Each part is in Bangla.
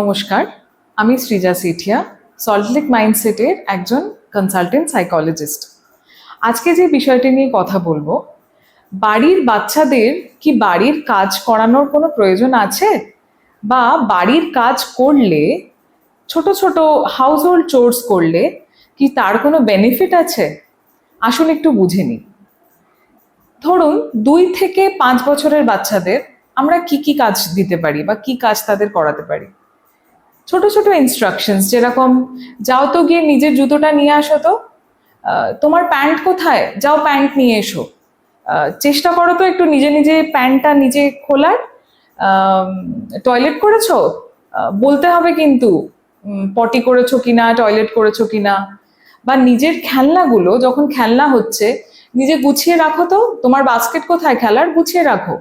নমস্কার, আমি শ্রীজা সেঠিয়া সল্টলেক মাইন্ডসেটের একজন কনসালটেন্ট সাইকোলজিস্ট আজকে যে বিষয়টি নিয়ে কথা বলব, বাড়ির বাচ্চাদের কি বাড়ির কাজ করানোর কোনো প্রয়োজন আছে? বা বাড়ির কাজ করলে, ছোট ছোট হাউস হোল্ড চোর্স করলে কি তার কোনো বেনিফিট আছে? আসুন একটু বুঝে নিই। ধরুন, দুই থেকে পাঁচ বছরের বাচ্চাদের আমরা কি কি কাজ দিতে পারি বা কি কাজ তাদের করাতে পারি? ছোট ছোট ইনস্ট্রাকশনস যেরকম, যাও তো গিয়ে নিজের জুতোটা নিয়ে আসো তো। তোমার প্যান্ট কোথায়? যাও প্যান্ট নিয়ে এসো। চেষ্টা করো তো একটু নিজে নিজে প্যান্টটা নিজে খোলার। টয়লেট করেছ? বলতে হবে কিন্তু পটি করেছ কিনা টয়লেট করেছ কিনা। বা নিজের খেলনাগুলো যখন খেলনা হচ্ছে, নিজে গুছিয়ে রাখো তো, তোমার বাস্কেট কোথায় খেলার? গুছিয়ে রাখো।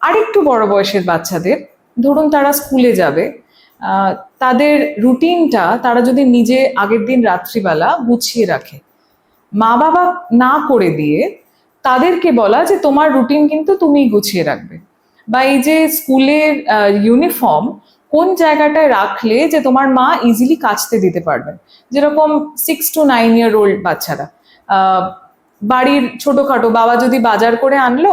আরেকটু বড় বয়সের বাচ্চাদের, ধরুন তারা স্কুলে যাবে তাদের রুটিনটা তারা যদি নিজে আগের দিন রাত্রিবেলা গুছিয়ে রাখে। মা বাবা না করে দিয়ে তাদেরকে বলা যে তোমার রুটিন কিন্তু তুমিই গুছিয়ে রাখবে। বা এই যে স্কুলের ইউনিফর্ম কোন জায়গাটায় রাখলে যে তোমার মা ইজিলি কাচতে দিতে পারবেন? যেরকম six to nine year old বাচ্চারা। বাড়ির ছোটখাটো বাবা যদি বাজার করে আনলো,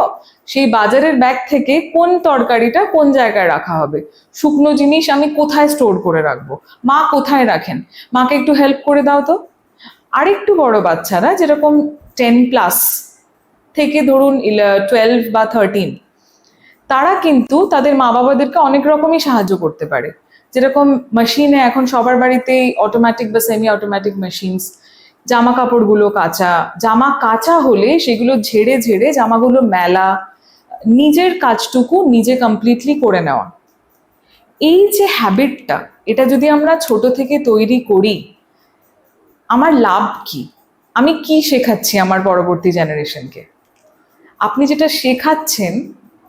সেই বাজারের ব্যাগ থেকে কোন তরকারিটা কোন জায়গায় রাখা হবে? শুকনো জিনিস আমি কোথায় স্টোর করে রাখব? মা কোথায় রাখেন? মাকে একটু হেল্প করে দাও তো। আরেকটু বড় বাচ্চারা, যেরকম টেন প্লাস থেকে ধরুন টুয়েলভ বা থার্টিন তারা কিন্তু তাদের মা বাবাদেরকে অনেক রকমই সাহায্য করতে পারে। যেরকম মেশিনে এখন সবার বাড়িতেই অটোমেটিক বা সেমি অটোমেটিক মেশিনস জামা কাপড়গুলো কাচা। জামা কাচা হলে সেগুলো ঝেড়ে ঝেড়ে জামাগুলো মেলা, নিজের কাজটুকু নিজে কমপ্লিটলি করে নেওয়া। এই যে হ্যাবিটটা এটা যদি আমরা ছোট থেকে তৈরি করি, আমার লাভ কি? আমি কি শেখাচ্ছি আমার পরবর্তী জেনারেশনকে আপনি যেটা শেখাচ্ছেন,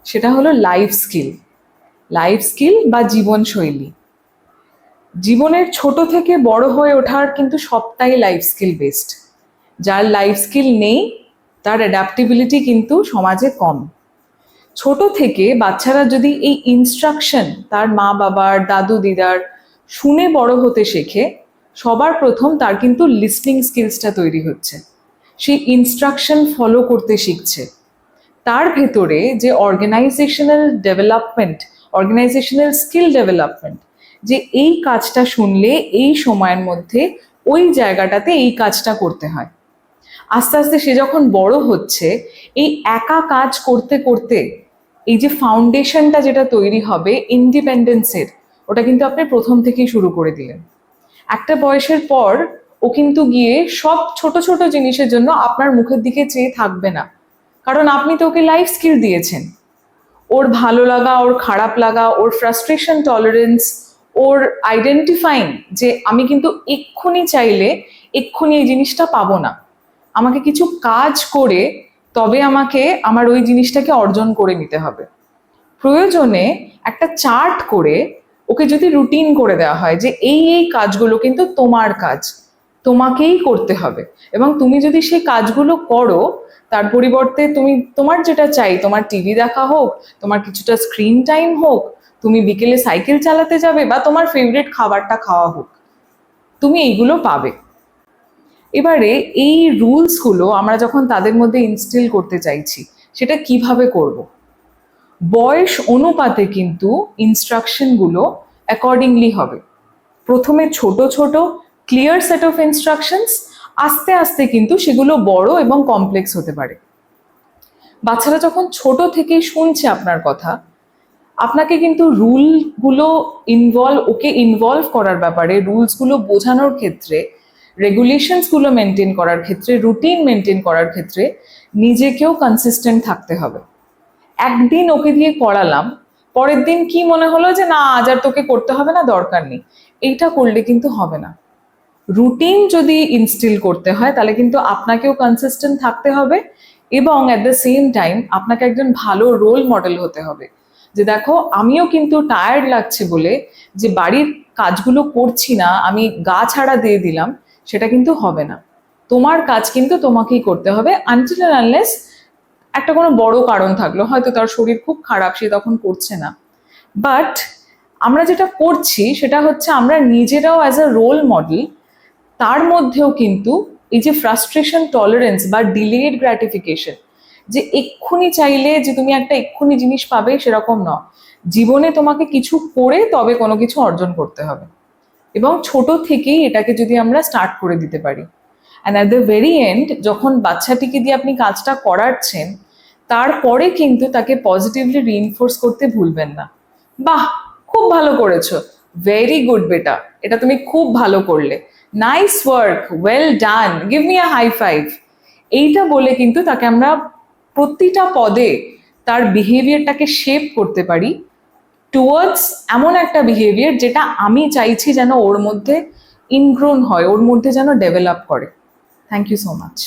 সেটা হলো লাইফ স্কিল লাইফ স্কিল বা জীবনশৈলী। জীবনের ছোট থেকে বড় হয়ে ওঠার কিন্তু সবটাই লাইফ স্কিল বেসড যার লাইফ স্কিল নেই, তার অ্যাডাপ্টেবিলিটি কিন্তু সমাজে কম। ছোট থেকে বাচ্চারা যদি এই ইনস্ট্রাকশন তার মা বাবার, দাদু দিদার শুনে বড় হতে শেখে, সবার প্রথম তার কিন্তু লিসনিং স্কিলসটা তৈরি হচ্ছে। সেই ইনস্ট্রাকশন ফলো করতে শিখছে। তার ভেতরে যে organisational development organisational skill development যে এই কাজটা শুনলে এই সময়ের মধ্যে ওই জায়গাটাতে এই কাজটা করতে হয়। আস্তে আস্তে সে যখন বড় হচ্ছে, এই একা কাজ করতে করতে এই যে ফাউন্ডেশনটা যেটা তৈরি হবে ইন্ডিপেন্ডেন্সের ওটা কিন্তু আপনি প্রথম থেকেই শুরু করে দিলেন। একটা বয়সের পর ও কিন্তু গিয়ে সব ছোট ছোট জিনিসের জন্য আপনার মুখের দিকে চেয়ে থাকবে না। কারণ আপনি তো ওকে লাইফ স্কিল দিয়েছেন। ওর ভালো লাগা, ওর খারাপ লাগা, ওর ফ্রাস্ট্রেশন টলারেন্স ওর আইডেন্টিফাইং যে আমি কিন্তু এক্ষুনি চাইলে এক্ষুনি এই জিনিসটা পাবো না। আমাকে কিছু কাজ করে তবে আমাকে আমার ওই জিনিসটাকে অর্জন করে নিতে হবে। প্রয়োজনে একটা চার্ট করে ওকে যদি রুটিন করে দেওয়া হয় যে এই এই কাজগুলো কিন্তু তোমার কাজ, তোমাকেই করতে হবে এবং তুমি যদি সেই কাজগুলো করো, তার পরিবর্তে তুমি তোমার যেটা চাই, তোমার টিভি দেখা হোক, তোমার কিছুটা স্ক্রিন টাইম হোক তুমি বিকেলে সাইকেল চালাতে যাবে বা তোমার ফেভারিট খাবারটা খাওয়া হোক, তুমি এইগুলো পাবে। এবারে এই রুলসগুলো আমরা যখন তাদের মধ্যে ইনস্টিল করতে চাইছি, সেটা কীভাবে করব? বয়স অনুপাতে কিন্তু ইনস্ট্রাকশনগুলো অ্যাকর্ডিংলি হবে। প্রথমে ছোট ছোট ক্লিয়ার সেট অফ ইনস্ট্রাকশনস আস্তে আস্তে কিন্তু সেগুলো বড় এবং কমপ্লেক্স হতে পারে। বাচ্চারা যখন ছোট থেকেই শুনছে আপনার কথা আপনাকে কিন্তু রুলগুলো ইনভলভ ওকে ইনভলভ করার ব্যাপারে, রুলসগুলো বোঝানোর ক্ষেত্রে রেগুলেশনসগুলো মেনটেন করার ক্ষেত্রে রুটিন মেনটেন করার ক্ষেত্রে নিজেকেও কনসিস্টেন্ট থাকতে হবে। একদিন ওকে দিয়ে করালাম, পরের দিন কি মনে হলো যে, না, আজ আর তোকে করতে হবে না, দরকার নেই। এইটা করলে কিন্তু হবে না। রুটিন যদি ইনস্টিল করতে হয়, তাহলে কিন্তু আপনাকেও কনসিস্টেন্ট থাকতে হবে এবং অ্যাট দ্য সেম টাইম আপনাকে একজন ভালো রোল মডেল হতে হবে। যে দেখো, আমিও কিন্তু টায়ার্ড লাগছে বলে যে বাড়ির কাজগুলো করছি না, আমি গা ছাড়া দিয়ে দিলাম, সেটা কিন্তু হবে না। তোমার কাজ কিন্তু তোমাকেই করতে হবে আনটিল আনলেস একটা কোনো বড় কারণ থাকল, হয়তো তার শরীর খুব খারাপ, সে তখন করছে না। বাট আমরা যেটা করছি, সেটা হচ্ছে আমরা নিজেরাও অ্যাজ আ রোল মডেল তার মধ্যেও কিন্তু এই যে ফ্রাস্ট্রেশন টলারেন্স বা ডিলেড গ্র্যাটিফিকেশন যে এক্ষুনি চাইলে যে তুমি একটা এক্ষুনি জিনিস পাবে সেরকম ন জীবনে তোমাকে কিছু করে তবে কোনো কিছু অর্জন করতে হবে। এবং ছোট থেকেই এটাকে যদি আমরা স্টার্ট করে দিতে পারি। And at the very end যখন বাচ্চাটিকে দিয়ে আপনি কাজটা করাচ্ছেন, তারপরে কিন্তু তাকে পজিটিভলি রিইনফোর্স করতে ভুলবেন না। বাহ, খুব ভালো করেছ। ভেরি গুড বেটা। এটা তুমি খুব ভালো করলে। Nice work well done give me a high five এইটা বলে কিন্তু তাকে আমরা প্রতিটা পদে তার বিহেভিয়ারটাকে শেপ করতে পারি টুয়ার্ডস এমন একটা বিহেভিয়ার যেটা আমি চাইছি যেন ওর মধ্যে ইনগ্রোন হয়, ওর মধ্যে যেন ডেভেলপ করে। Thank you so much